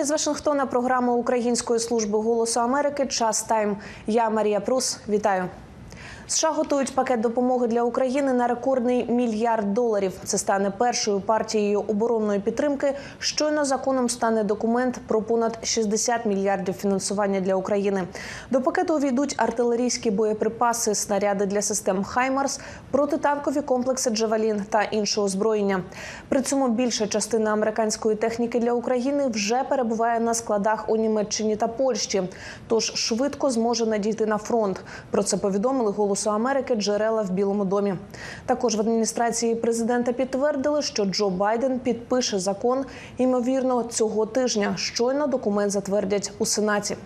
З Вашингтона програма Української служби голосу Америки Час Тайм. Я Марія Прус. Вітаю. США готують пакет допомоги для України на рекордний мільярд доларів. Це стане першою партією оборонної підтримки. Щойно законом стане документ про понад 60 мільярдів фінансування для України. До пакету увійдуть артилерійські боєприпаси, снаряди для систем Хаймарс, протитанкові комплекси Джавелін та інше озброєння. При цьому більша частина американської техніки для України вже перебуває на складах у Німеччині та Польщі, тож швидко зможе надійти на фронт. Про це повідомили голосу Америки джерела в Білому домі. Також в адміністрації президента підтвердили, що Джо Байден підпише закон ймовірно цього тижня. Щойно документ затвердять у сенаті.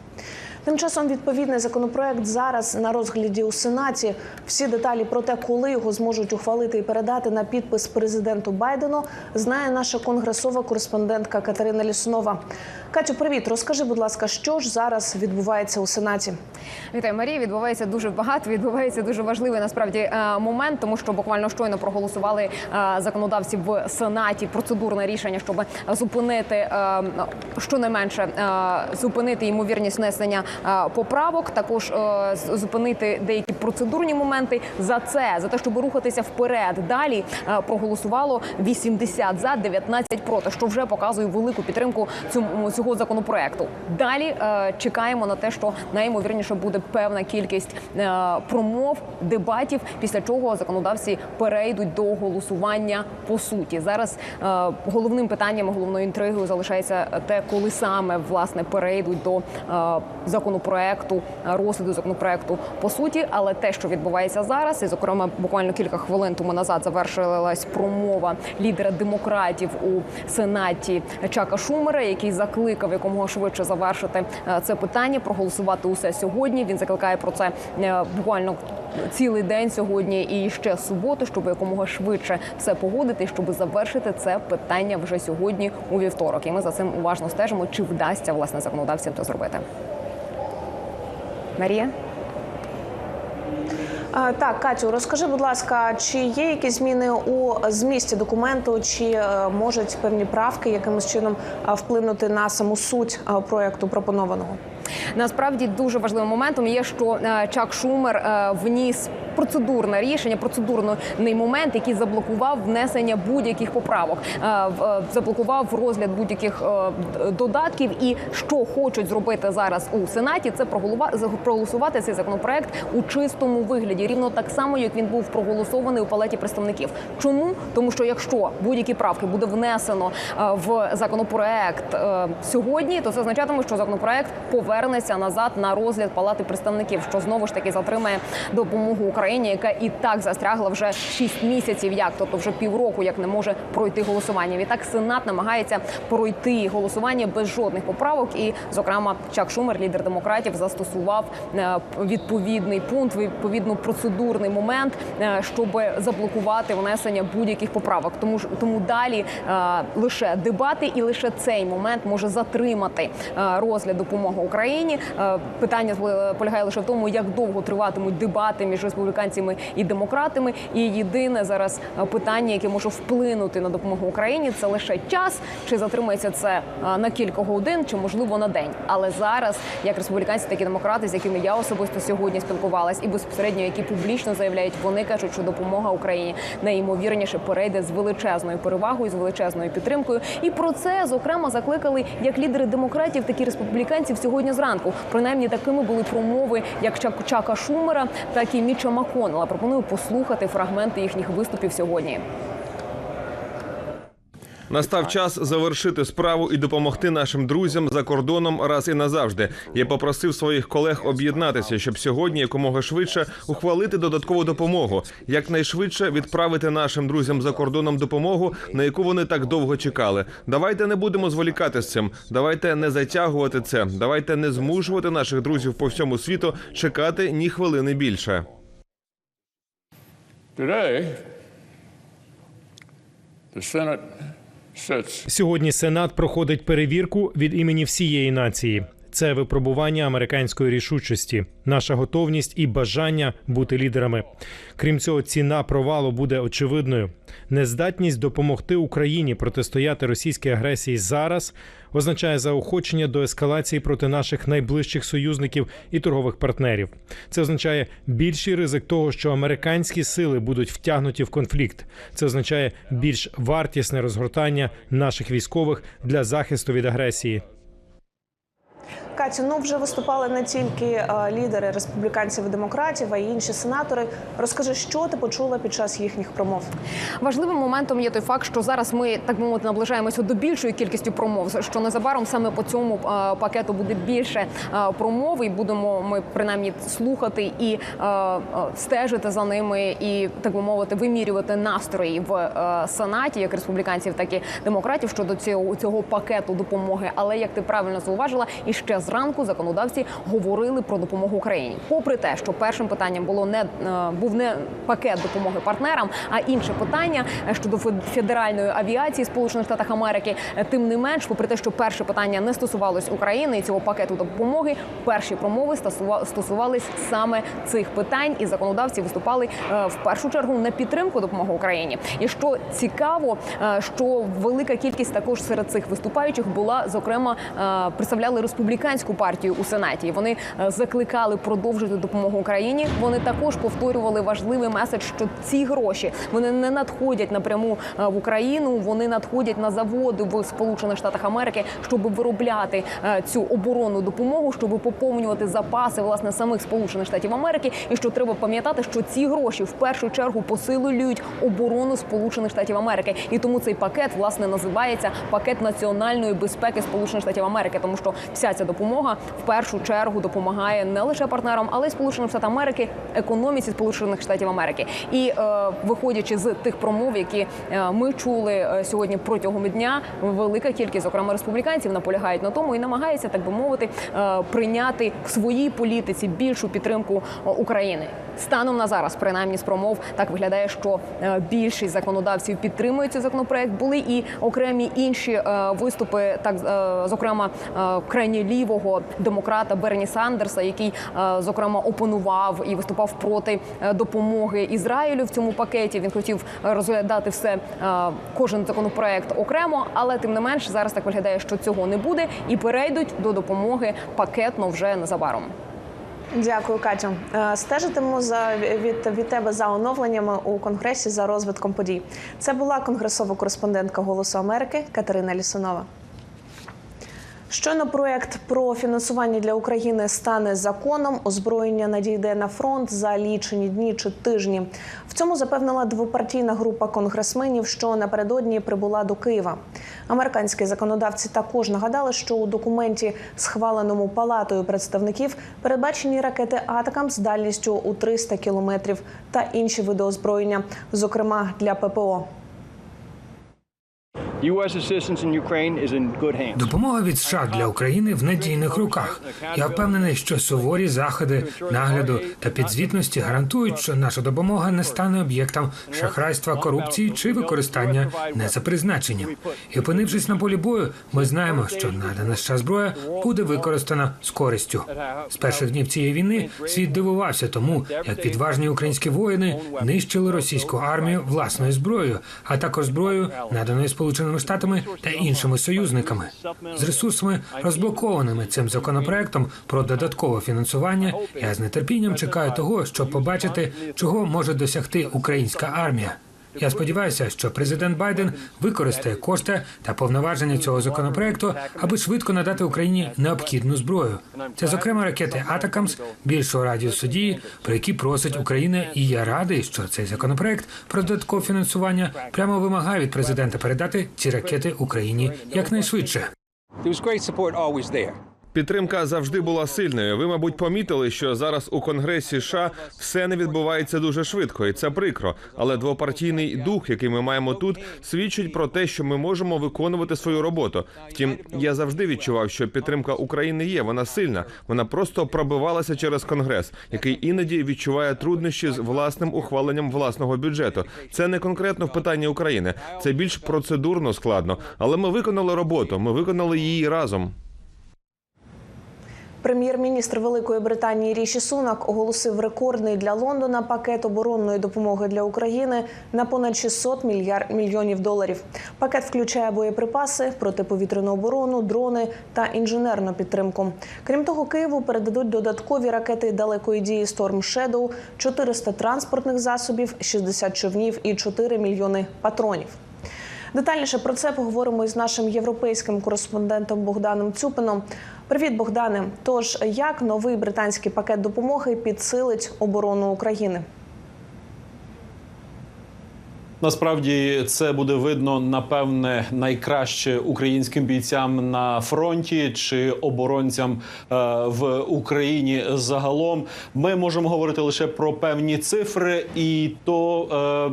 Тим часом відповідний законопроект зараз на розгляді у сенаті. Всі деталі про те, коли його зможуть ухвалити і передати на підпис президенту Байдену, знає наша конгресова кореспондентка Катерина Лісунова. Катю, привіт, розкажи, будь ласка, що ж зараз відбувається у сенаті? Вітаю, Марія. Відбувається дуже багато. Відбувається дуже важливий насправді е, момент, тому що буквально щойно проголосували е, законодавці в сенаті процедурне рішення, щоб зупинити е, щонайменше зупинити ймовірність внесення поправок. Також е, зупинити деякі процедурні моменти. За це за те, щоб рухатися вперед. Далі е, проголосувало 80 за 19 проти, що вже показує велику підтримку цьому цього законопроекту. Далі е, чекаємо на те, що найімовірніше буде певна кількість е, промов, дебатів, після чого законодавці перейдуть до голосування по суті. Зараз е, головним питанням, головною інтригою залишається те, коли саме власне перейдуть до е, законопроекту, е, розгляду законопроекту по суті. Але те, що відбувається зараз, і зокрема буквально кілька хвилин тому назад завершилась промова лідера демократів у сенаті Чака Шумера, який закликав якомога швидше завершити е, це питання, проголосувати усе сьогодні. Він закликає про це е, буквально цілий день сьогодні і ще суботу, щоб якомога швидше все погодити, щоб завершити це питання вже сьогодні у вівторок. І ми за цим уважно стежимо, чи вдасться власне законодавцям це зробити. Марія. Так, Катю, розкажи, будь ласка, чи є якісь зміни у змісті документу, чи е, можуть певні правки якимось чином вплинути на саму суть проєкту пропонованого? Насправді дуже важливим моментом є, що е, Чак Шумер е, вніс процедурне рішення, процедурний момент, який заблокував внесення будь-яких поправок, е, е, заблокував розгляд будь-яких е, додатків. І що хочуть зробити зараз у сенаті, це проголосувати цей законопроект у чистому вигляді, рівно так само, як він був проголосований у палаті представників. Чому тому, що якщо будь-які правки буде внесено в законопроект сьогодні, то це означатиме, що законопроект повернеться назад на розгляд палати представників, що знову ж таки затримає допомогу Україні, яка і так застрягла вже 6 місяців, як тобто вже півроку, як не може пройти голосування. Відтак Сенат намагається пройти голосування без жодних поправок. І, зокрема, Чак Шумер, лідер демократів, застосував е, відповідний пункт, відповідно процедурний момент, е, щоб заблокувати внесення будь-яких поправок. Тому ж тому далі е, лише дебати, і лише цей момент може затримати розгляд допомоги Україні. Питання полягає лише в тому, як довго триватимуть дебати між республіканцями і демократами. І єдине зараз е, питання, яке може вплинути на допомогу Україні, це лише час, чи затримається це е, на кілька годин, чи можливо на день. Але зараз, як республіканці, так і демократи, з якими я особисто сьогодні спілкувалась, і безпосередньо які публічно заявляють, вони кажуть, що допомога Україні найімовірніше перейде з величезною перевагою, з величезною підтримкою. І про це зокрема закликали як лідери демократів, так і республіканців сьогодні зранку. Принаймні такими були промови як Чак- Чака Шумера, так і Міча Маконела. Пропоную послухати фрагменти їхніх виступів сьогодні. Настав час завершити справу і допомогти нашим друзям за кордоном раз і назавжди. Я попросив своїх колег об'єднатися, щоб сьогодні якомога швидше ухвалити додаткову допомогу, якнайшвидше відправити нашим друзям за кордоном допомогу, на яку вони так довго чекали. Давайте не будемо зволікати з цим. Давайте не затягувати це. Давайте не змушувати наших друзів по всьому світу чекати ні хвилини більше. Today, the Senate Сьогодні Сенат проходить перевірку від імені всієї нації. Це випробування американської рішучості, наша готовність і бажання бути лідерами. Крім цього, ціна провалу буде очевидною. Нездатність допомогти Україні протистояти російській агресії зараз означає заохочення до ескалації проти наших найближчих союзників і торгових партнерів. Це означає більший ризик того, що американські сили будуть втягнуті в конфлікт. Це означає більш вартісне розгортання наших військових для захисту від агресії. Катю, ну вже виступали не тільки е, лідери республіканців і демократів, а й інші сенатори. Розкажи, що ти почула під час їхніх промов? Важливим моментом є той факт, що зараз ми так мовити наближаємося до більшої кількості промов. Що незабаром саме по цьому е, пакету буде більше е, промов, і будемо ми принаймні слухати і стежити за ними, і так би мовити, вимірювати настрої в сенаті, як республіканців, так і демократів щодо цього цього пакету допомоги. Але як ти правильно зауважила, і ще зранку законодавці говорили про допомогу Україні. Попри те, що першим питанням було не е, був не пакет допомоги партнерам, а інше питання е, щодо фе- федеральної авіації Сполучених Штатів Америки. Е, Тим не менш, попри те, що перше питання не стосувалось України і цього пакету допомоги, перші промови стосува- стосувались саме цих питань, і законодавці виступали в першу чергу на підтримку допомоги Україні. І що цікаво, що велика кількість також серед цих виступаючих була зокрема представляли республіканську партію у сенаті. Вони е, закликали продовжити допомогу Україні. Вони також повторювали важливий меседж, що ці гроші вони не надходять напряму е, в Україну. Вони надходять на заводи в Сполучених Штатах Америки, щоб виробляти е, цю оборонну допомогу, щоб поповнювати запаси власне самих Сполучених Штатів Америки. І що треба пам'ятати, що ці гроші в першу чергу посилюють оборону Сполучених Штатів Америки, і тому цей пакет власне називається пакет національної безпеки Сполучених Штатів Америки, тому що вся ця допомога в першу чергу допомагає не лише партнерам, але й Сполученим Штатам Америки, економіці Сполучених Штатів Америки. І е, виходячи з тих промов, які е, ми чули е, сьогодні протягом дня, велика кількість, зокрема республіканців, наполягають на тому і намагаються, так би мовити, е, прийняти в своїй політиці більшу підтримку України. Станом на зараз, принаймні з промов, так виглядає, що більшість законодавців підтримують цей законопроект. Були і окремі інші виступи, так зокрема е, лівого демократа Берні Сандерса, який е, зокрема опонував і виступав проти е, допомоги Ізраїлю в цьому пакеті. Він хотів розглядати все е, кожен законопроект окремо, але тим не менш зараз так виглядає, що цього не буде, і перейдуть до допомоги пакетно вже незабаром. Дякую, Катю. Стежитимемо за від, від тебе за оновленнями у конгресі за розвитком подій. Це була конгресова кореспондентка Голосу Америки Катерина Лісунова. Щойно проект про фінансування для України стане законом. Озброєння надійде на фронт за лічені дні чи тижні. В цьому запевнила двопартійна група конгресменів, що напередодні прибула до Києва. Американські законодавці також нагадали, що у документі, схваленому палатою представників, передбачені ракети Атакам з дальністю у 300 кілометрів та інші види озброєння, зокрема для ППО. Допомога від США для України в надійних руках. Я впевнений, що суворі заходи нагляду та підзвітності гарантують, що наша допомога не стане об'єктом шахрайства, корупції чи використання не за призначенням. І опинившись на полі бою, ми знаємо, що надана США зброя буде використана з користю. З перших днів цієї війни світ дивувався тому, як відважні українські воїни нищили російську армію власною зброєю, а також зброєю, наданою Сполученими Штатами та іншими союзниками. З ресурсами розблокованими цим законопроектом про додаткове фінансування. Я з нетерпінням чекаю того, щоб побачити, чого може досягти українська армія. Я сподіваюся, що президент Байден використає кошти та повноваження цього законопроекту, аби швидко надати Україні необхідну зброю. Це, зокрема, ракети Атакамс більшого радіусу дії, про які просить Україна, і я радий, що цей законопроект про додаткове фінансування прямо вимагає від президента передати ці ракети Україні якнайшвидше. Підтримка завжди була сильною. Ви, мабуть, помітили, що зараз у Конгресі США все не відбувається дуже швидко, і це прикро. Але двопартійний дух, який ми маємо тут, свідчить про те, що ми можемо виконувати свою роботу. Втім, я завжди відчував, що підтримка України є. Вона сильна. Вона просто пробивалася через конгрес, який іноді відчуває труднощі з власним ухваленням власного бюджету. Це не конкретно в питанні України, це більш процедурно складно. Але ми виконали роботу. Ми виконали її разом. Прем'єр-міністр Великої Британії Ріші Сунак оголосив рекордний для Лондона пакет оборонної допомоги для України на понад 600 мільярд мільйонів доларів. Пакет включає боєприпаси, протиповітряну оборону, дрони та інженерну підтримку. Крім того, Києву передадуть додаткові ракети далекої дії Storm Shadow, 400 транспортних засобів, 60 човнів і 4 мільйони патронів. Детальніше про це поговоримо із нашим європейським кореспондентом Богданом Цюпином. Привіт, Богдане. Тож як новий британський пакет допомоги підсилить оборону України? Насправді це буде видно напевне найкраще українським бійцям на фронті чи оборонцям е, в Україні загалом. Ми можемо говорити лише про певні цифри, і то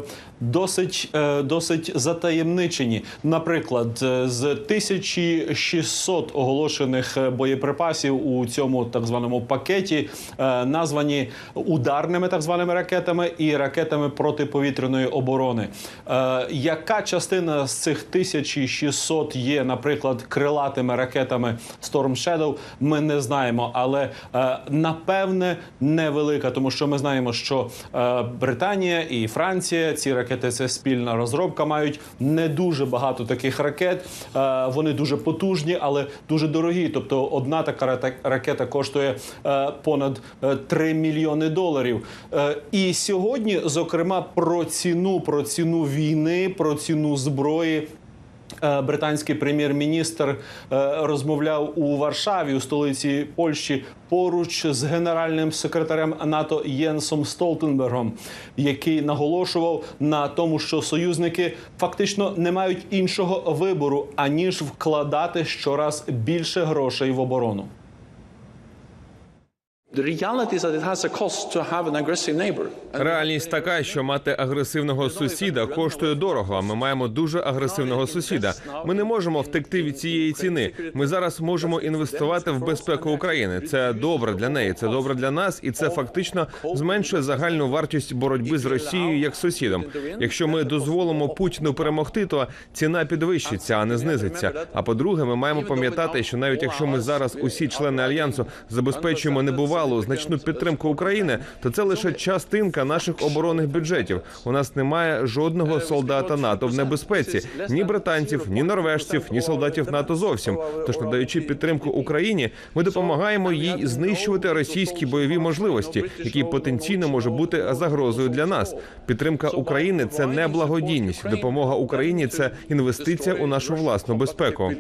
е, досить, е, досить затаємничені. Наприклад, е, з 1600 оголошених е, боєприпасів у цьому так званому пакеті названі ударними так званими ракетами і ракетами протиповітряної оборони. Яка частина з цих 1600 є, наприклад, крилатими ракетами Storm Shadow, ми не знаємо, але напевне невелика, тому що ми знаємо, що Британія і Франція ці ракети це спільна розробка, мають не дуже багато таких ракет. Е, вони дуже потужні, але дуже дорогі. Тобто, одна така ракета коштує е, понад е, 3 мільйони доларів. Е, і сьогодні, зокрема, про ціну, про ціну війни, про ціну зброї. Е, Британський прем'єр-міністр е, розмовляв у Варшаві, у столиці Польщі, поруч з генеральним секретарем НАТО Єнсом Столтенбергом, який наголошував на тому, що союзники фактично не мають іншого вибору аніж вкладати щораз більше грошей в оборону. Реальність така, що мати агресивного сусіда коштує дорого. А ми маємо дуже агресивного сусіда. Ми не можемо втекти від цієї ціни. Ми зараз можемо інвестувати в безпеку України. Це добре для неї, це добре для нас, і це фактично зменшує загальну вартість боротьби з Росією як сусідом. Якщо ми дозволимо Путіну перемогти, то ціна підвищиться, а не знизиться. А по-друге, ми маємо пам'ятати, що навіть якщо ми зараз усі члени альянсу забезпечуємо небувалу значну підтримку України, то це лише частинка наших оборонних бюджетів. У нас немає жодного солдата НАТО в небезпеці, ні британців, ні норвежців, ні солдатів НАТО зовсім. Тож, надаючи підтримку Україні, ми допомагаємо їй знищувати російські бойові можливості, які потенційно може бути загрозою для нас. Підтримка України це не благодійність. Допомога Україні це інвестиція у нашу власну безпеку.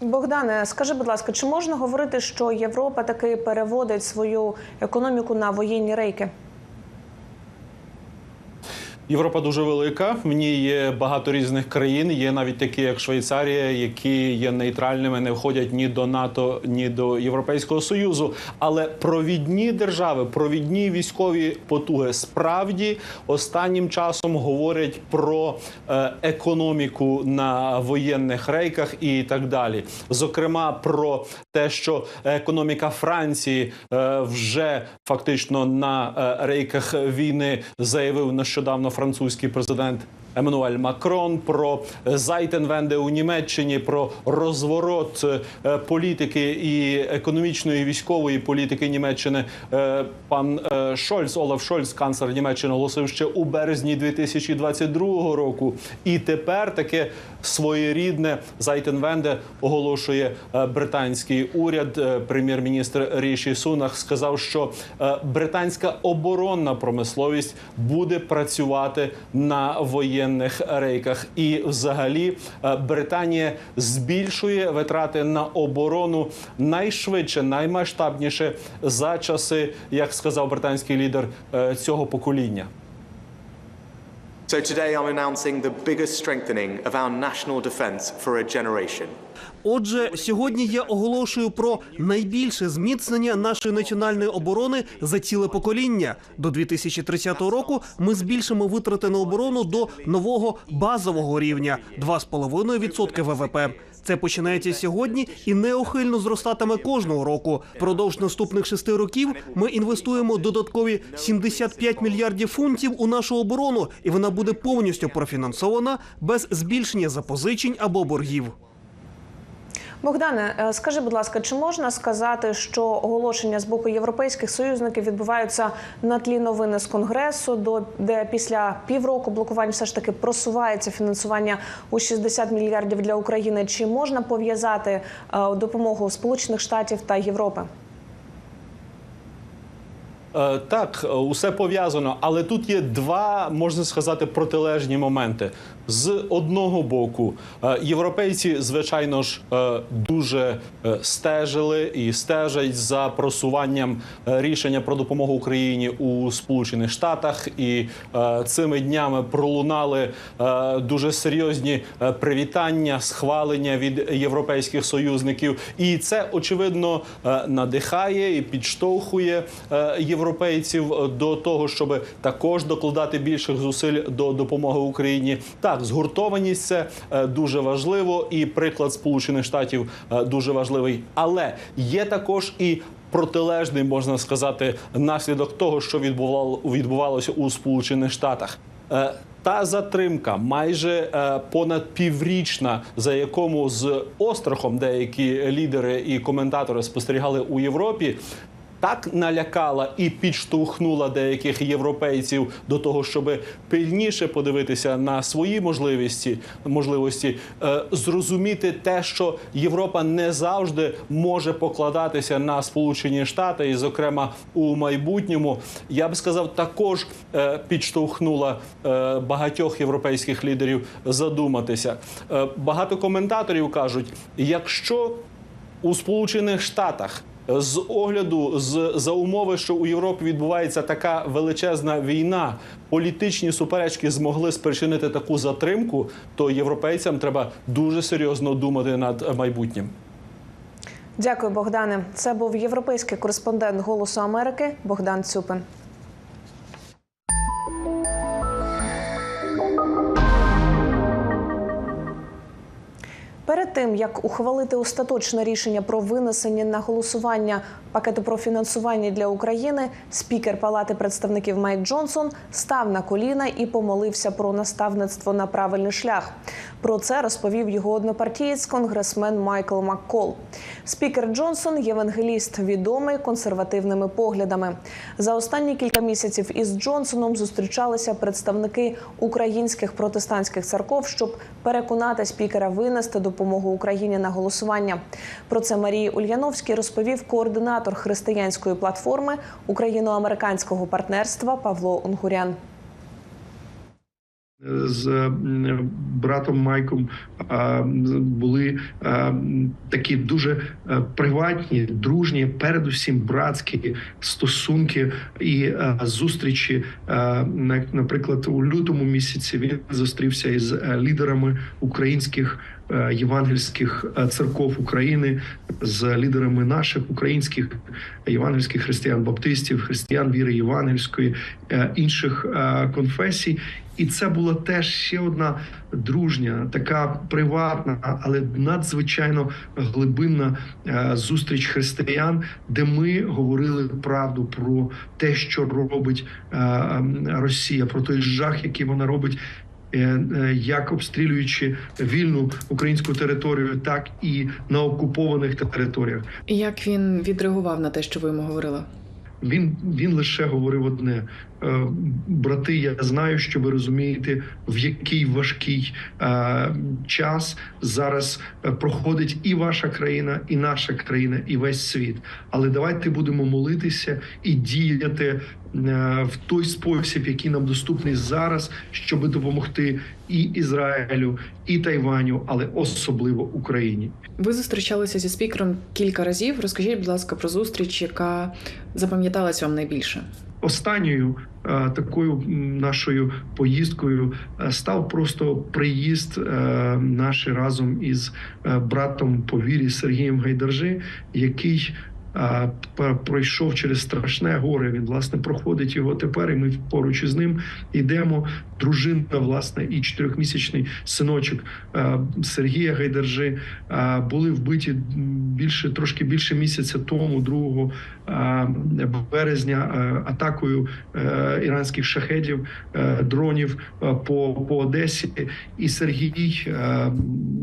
Богдане, скажи, будь ласка, чи можна говорити, що Європа таки переводить свою економіку на воєнні рейки? Європа дуже велика. В ній є багато різних країн. Є навіть такі, як Швейцарія, які є нейтральними, не входять ні до НАТО, ні до Європейського союзу. Але провідні держави, провідні військові потуги справді останнім часом говорять про е, економіку на воєнних рейках і так далі. Зокрема, про те, що економіка Франції е, вже фактично на е, рейках війни заявив нещодавно французький президент. Еммануель Макрон про Зайтенвенде у Німеччині, про розворот е, політики і економічної і військової політики Німеччини. Е, Пан е, Шольц, Олаф Шольц, канцлер Німеччини, оголосив ще у березні 2022 року. І тепер таке своєрідне Зайтенвенде оголошує е, британський уряд. Е, Прем'єр-міністр Ріші Сунах сказав, що е, британська оборонна промисловість буде працювати на воєнних рейках, і взагалі е, Британія збільшує витрати на оборону найшвидше, наймасштабніше за часи, як сказав британський лідер е, цього покоління. So today I'm announcing the biggest strengthening of our national defense for a generation. Отже, сьогодні я оголошую про найбільше зміцнення нашої національної оборони за ціле покоління. До 2030 року ми збільшимо витрати на оборону до нового базового рівня 2,5% ВВП. Це починається сьогодні і неухильно зростатиме кожного року. Продовж наступних шести років ми інвестуємо додаткові 75 мільярдів фунтів у нашу оборону, і вона буде повністю профінансована без збільшення запозичень або боргів. Богдане, е, скажи, будь ласка, чи можна сказати, що оголошення з боку європейських союзників відбуваються на тлі новини з конгресу, до де після півроку блокувань все ж таки просувається фінансування у 60 мільярдів для України? Чи можна пов'язати е, допомогу Сполучених Штатів та Європи? Е, Так, усе пов'язано, але тут є два, можна сказати, протилежні моменти. З одного боку, е, європейці, звичайно ж, е, дуже стежили і стежать за просуванням рішення про допомогу Україні у Сполучених Штатах, і цими днями пролунали дуже серйозні привітання, схвалення від європейських союзників, і це очевидно надихає і підштовхує е, європейців до того, щоб також докладати більших зусиль до допомоги Україні. Так, згуртованість це е, дуже важливо, і приклад Сполучених Штатів е, дуже важливий. Але є також і протилежний, можна сказати, наслідок того, що відбувало відбувалося у Сполучених Штатах. Е, Та затримка майже е, понад піврічна, за якому з острахом деякі лідери і коментатори спостерігали у Європі. Так налякала і підштовхнула деяких європейців до того, щоб пильніше подивитися на свої можливості, можливості е, зрозуміти те, що Європа не завжди може покладатися на Сполучені Штати, і, зокрема, у майбутньому, я б сказав, також е, підштовхнула е, багатьох європейських лідерів задуматися. Багато коментаторів кажуть, якщо у Сполучених Штатах з огляду з за умови, що у Європі відбувається така величезна війна, політичні суперечки змогли спричинити таку затримку, то європейцям треба дуже серйозно думати над майбутнім. Дякую, Богдане. Це був європейський кореспондент Голосу Америки Богдан Цюпин. Тим як ухвалити остаточне рішення про винесення на голосування пакету про фінансування для України, спікер Палати представників Майк Джонсон став на коліна і помолився про наставництво на правильний шлях. Про це розповів його однопартієць, конгресмен Майкл Маккол. Спікер Джонсон євангеліст, відомий консервативними поглядами. За останні кілька місяців із Джонсоном зустрічалися представники українських протестантських церков, щоб переконати спікера винести допомогу Україні на голосування. Про це Марії Ульяновській розповів координатор християнської платформи україно-американського партнерства Павло Унгурян. з братом Майком були такі дуже е, приватні, дружні, передусім братські стосунки і е, зустрічі. Е, Наприклад, у лютому місяці він зустрівся із е, лідерами українських. Е, Євангельських е, церков України з лідерами наших українських євангельських християн-баптистів, християн віри євангельської, е, інших конфесій, і це була теж ще одна дружня, така приватна, але надзвичайно глибинна зустріч християн, де ми говорили правду про те, що робить Росія, про той жах, який вона робить. Е, е, Як обстрілюючи вільну українську територію, так і на окупованих територіях, І як він відреагував на те, що ви йому говорили? він, він лише говорив одне: брати, я знаю, що ви розумієте, в який важкий е, час зараз е, проходить і ваша країна, і наша країна, і весь світ. Але давайте будемо молитися і діяти е, в той спосіб, який нам доступний зараз, щоб допомогти і Ізраїлю, і Тайваню, але особливо Україні. Ви зустрічалися зі спікером кілька разів. Розкажіть, будь ласка, про зустріч, яка запам'яталась вам найбільше. Останньою е, такою нашою поїздкою е, став просто приїзд е, наш разом із братом по вірі Сергієм Гайдаржи, який пройшов через страшне горе. Він власне проходить його тепер. І ми поруч із ним йдемо. Дружина, власне, і чотирьохмісячний синочок Сергія Гайдаржи були вбиті більше трошки більше місяця тому, 2 березня, атакою е, іранських шахедів, е, дронів по, по Одесі. І Сергій е,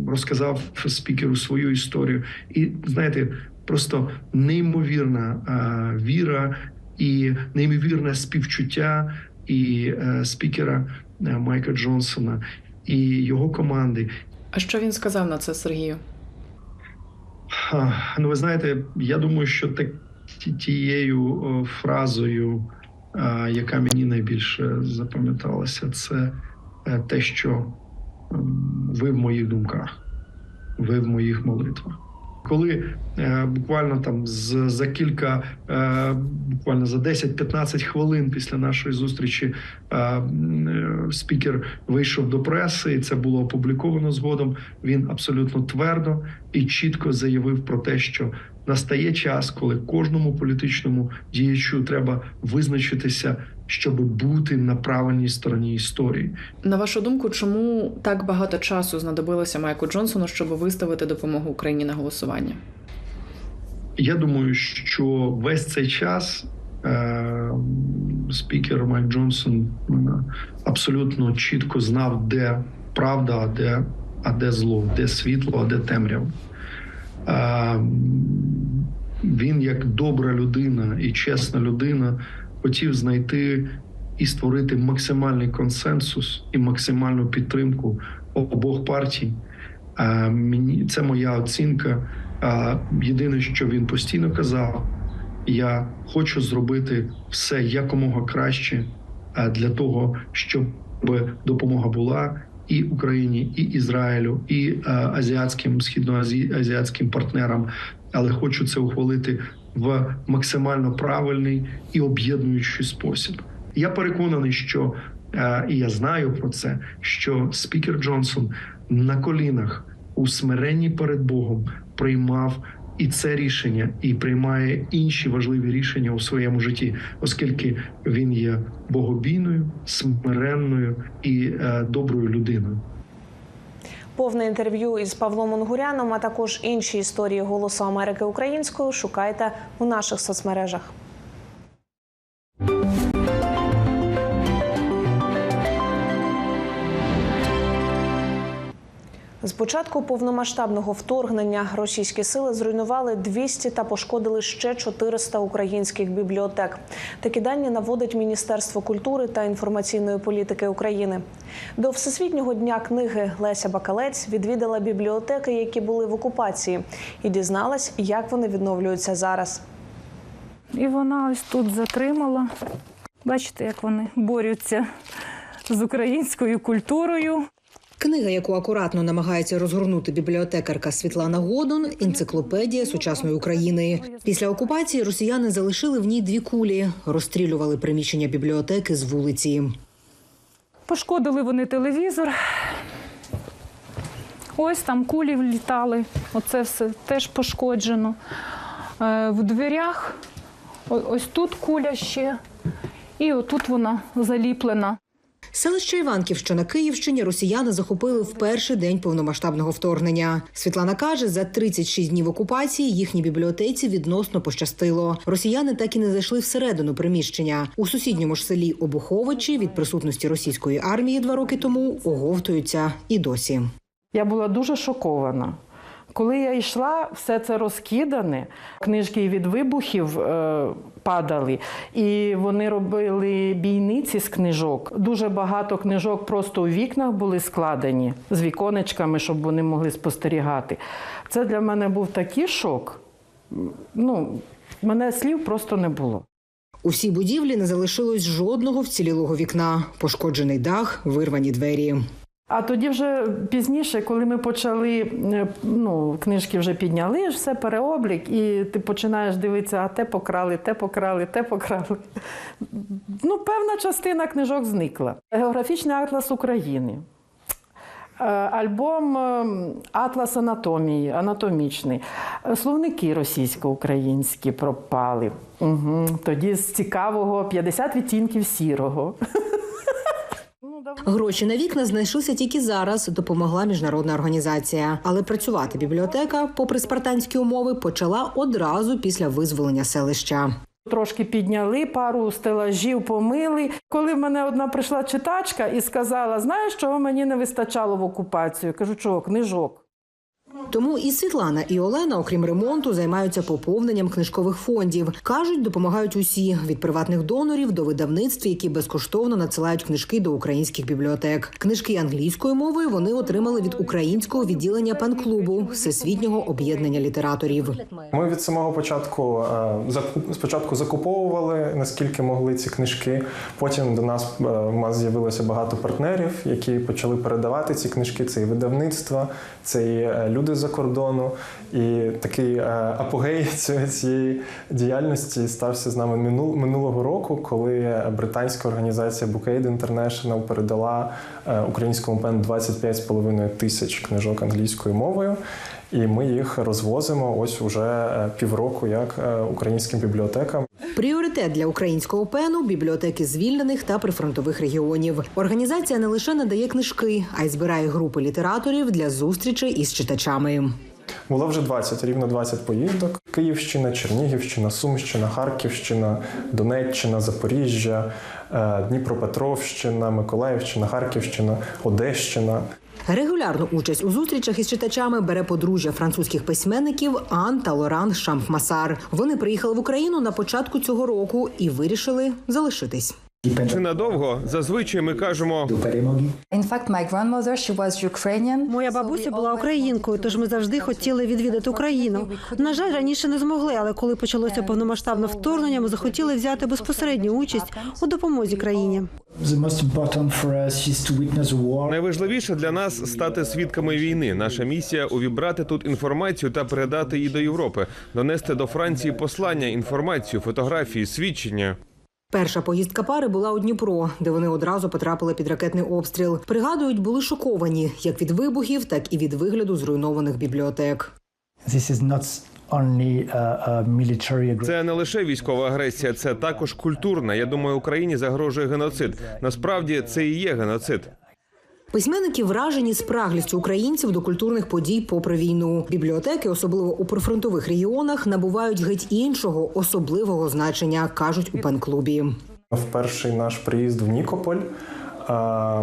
розказав спікеру свою історію. І знаєте, просто неймовірна е, віра і неймовірне співчуття і е, спікера е, Майка Джонсона і його команди. А що він сказав на це Сергію? А, Ну, ви знаєте, я думаю, що так тією о, фразою, а, яка мені найбільше запам'яталася, це те, що ви в моїх думках, ви в моїх молитвах. Коли е, буквально там з, за кілька, е, буквально за 10-15 хвилин після нашої зустрічі е, е, спікер вийшов до преси, і це було опубліковано згодом. Він абсолютно твердо і чітко заявив про те, що настає час, коли кожному політичному діячу треба визначитися, щоб бути на правильній стороні історії. На вашу думку, чому так багато часу знадобилося Майку Джонсону, щоб виставити допомогу Україні на голосування? Я думаю, що весь цей час е, спікер Майк Джонсон е, абсолютно чітко знав, де правда, а де, а де зло, де світло, а де темрява. Е, він, як добра людина і чесна людина, хотів знайти і створити максимальний консенсус і максимальну підтримку обох партій. Мені це моя оцінка. Єдине, що він постійно казав, я хочу зробити все якомога краще для того, щоб допомога була і Україні, і Ізраїлю, і азіатським східноазіатським партнерам. Але хочу це ухвалити в максимально правильний і об'єднуючий спосіб. Я переконаний, що і я знаю про це, що спікер Джонсон на колінах у смиренні перед Богом приймав і це рішення, і приймає інші важливі рішення у своєму житті, оскільки він є богобійною, смиренною і е, доброю людиною. Повне інтерв'ю із Павлом Онгуряном, а також інші історії Голосу Америки українською шукайте у наших соцмережах. З початку повномасштабного вторгнення російські сили зруйнували 200 та пошкодили ще 400 українських бібліотек. Такі дані наводить Міністерство культури та інформаційної політики України. До Всесвітнього дня книги Леся Бакалець відвідала бібліотеки, які були в окупації, і дізналась, як вони відновлюються зараз. І вона ось тут затримала. Бачите, як вони борються з українською культурою. Книга, яку акуратно намагається розгорнути бібліотекарка Світлана Годун, енциклопедія сучасної України. Після окупації росіяни залишили в ній дві кулі, розстрілювали приміщення бібліотеки з вулиці. Пошкодили вони телевізор. Ось там кулі влітали. Оце все теж пошкоджено. Е, В дверях ось тут куля ще, і отут вона заліплена. Селище Іванків, що на Київщині, росіяни захопили в перший день повномасштабного вторгнення. Світлана каже, за 36 днів окупації їхній бібліотеці відносно пощастило. Росіяни так і не зайшли всередину приміщення. У сусідньому ж селі Обуховичі від присутності російської армії два роки тому оговтуються і досі. Я була дуже шокована. Коли я йшла, все це розкидане, книжки від вибухів е, падали, і вони робили бійниці з книжок. Дуже багато книжок просто у вікнах були складені з віконечками, щоб вони могли спостерігати. Це для мене був такий шок. Ну, мене слів просто не було. У всій будівлі не залишилось жодного вцілілого вікна, пошкоджений дах, вирвані двері. А тоді вже пізніше, коли ми почали, е, ну, книжки вже підняли, все переоблік, і ти починаєш дивитися, а те покрали, те покрали, те покрали. Ну, певна частина книжок зникла. Географічний атлас України. Е, Альбом е, Атлас анатомії, анатомічний. Словники російсько-українські пропали. Угу. Тоді з цікавого 50 відтінків сірого. Гроші на вікна знайшлися тільки зараз. Допомогла міжнародна організація. Але працювати бібліотека, попри спартанські умови, почала одразу після визволення селища. Трошки підняли, пару стелажів помили. Коли в мене одна прийшла читачка і сказала: знаєш, чого мені не вистачало в окупацію? Кажу, чого, книжок. Тому і Світлана, і Олена, окрім ремонту, займаються поповненням книжкових фондів. кажуть, допомагають усі від приватних донорів до видавництв, які безкоштовно надсилають книжки до українських бібліотек. Книжки англійською мовою вони отримали від українського відділення пен-клубу всесвітнього об'єднання літераторів. Ми від самого початку е, спочатку закуповували наскільки могли ці книжки. Потім до нас е, в нас з'явилося багато партнерів, які почали передавати ці книжки. Це і видавництва, це і е, люди з-за кордону. І такий е, апогей цієї- діяльності стався з нами минулого року, коли британська організація Bookaid International передала е, українському пен 25,5 тисяч книжок англійською мовою. І ми їх розвозимо ось уже е, півроку як українським бібліотекам. Пріоритет для українського пену бібліотеки звільнених та прифронтових регіонів. Організація не лише надає книжки, а й збирає групи літераторів для зустрічей із читачами. Було вже 20, рівно 20 поїздок. Київщина, Чернігівщина, Сумщина, Харківщина, Донеччина, Запоріжжя, е, Дніпропетровщина, Миколаївщина, Харківщина, Одещина. Регулярну участь у зустрічах із читачами бере подружжя французьких письменників Ан та Лоран Шампмасар. Вони приїхали в Україну на початку цього року і вирішили залишитись. Чи надовго? Зазвичай ми кажемо Моя бабуся була українкою, тож ми завжди хотіли відвідати Україну. На жаль, раніше не змогли, але коли почалося повномасштабне вторгнення, ми захотіли взяти безпосередню участь у допомозі країні. найважливіше для нас стати свідками війни. Наша місія увібрати тут інформацію та передати її до Європи, донести до Франції послання, інформацію, фотографії, свідчення. Перша поїздка пари була у Дніпро, де вони одразу потрапили під ракетний обстріл. Пригадують, були шоковані як від вибухів, так і від вигляду зруйнованих бібліотек. Це не лише військова агресія, це також культурна. Я думаю, Україні загрожує геноцид. Насправді це і є геноцид. Письменники вражені спраглістю українців до культурних подій попри війну. Бібліотеки, особливо у прифронтових регіонах, набувають геть іншого особливого значення, кажуть у пен-клубі. В перший наш приїзд в Нікополь.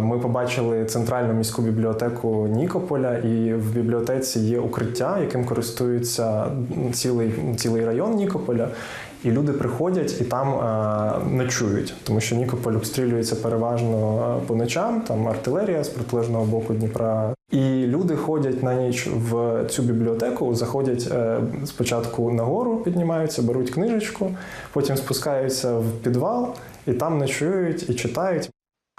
Ми побачили центральну міську бібліотеку Нікополя, і в бібліотеці є укриття, яким користується цілий, цілий район Нікополя. І люди приходять і там е, ночують, тому що Нікополь обстрілюється переважно е, по ночам, там артилерія з протилежного боку Дніпра. І люди ходять на ніч в цю бібліотеку, заходять е, спочатку нагору, піднімаються, беруть книжечку, потім спускаються в підвал і там ночують і читають.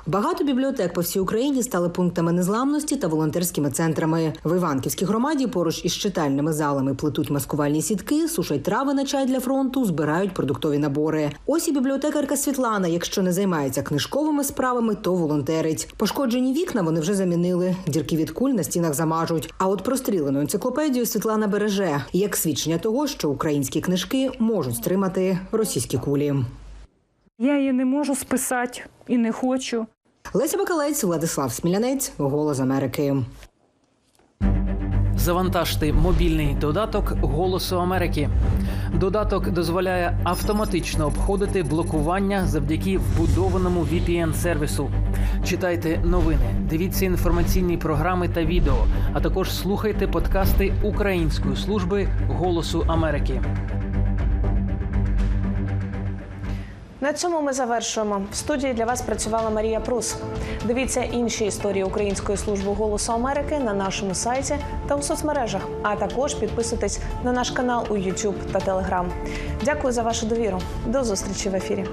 Багато бібліотек по всій Україні стали пунктами незламності та волонтерськими центрами. В Іванківській громаді поруч із читальними залами плетуть маскувальні сітки, сушать трави на чай для фронту, збирають продуктові набори. Ось і бібліотекарка Світлана, якщо не займається книжковими справами, то волонтерить. Пошкоджені вікна вони вже замінили. Дірки від куль на стінах замажуть. А от прострілену енциклопедію Світлана береже як свідчення того, що українські книжки можуть стримати російські кулі. Я її не можу списати і не хочу. Леся Бакалець, Владислав Смілянець, Голос Америки. Завантажте мобільний додаток Голосу Америки. Додаток дозволяє автоматично обходити блокування завдяки вбудованому VPN-сервісу. Читайте новини, дивіться інформаційні програми та відео, а також слухайте подкасти Української служби Голосу Америки. На цьому ми завершуємо. В студії для вас працювала Марія Прус. Дивіться інші історії Української служби голосу Америки на нашому сайті та у соцмережах. А також підписуйтесь на наш канал у YouTube та Telegram. Дякую за вашу довіру. До зустрічі в ефірі.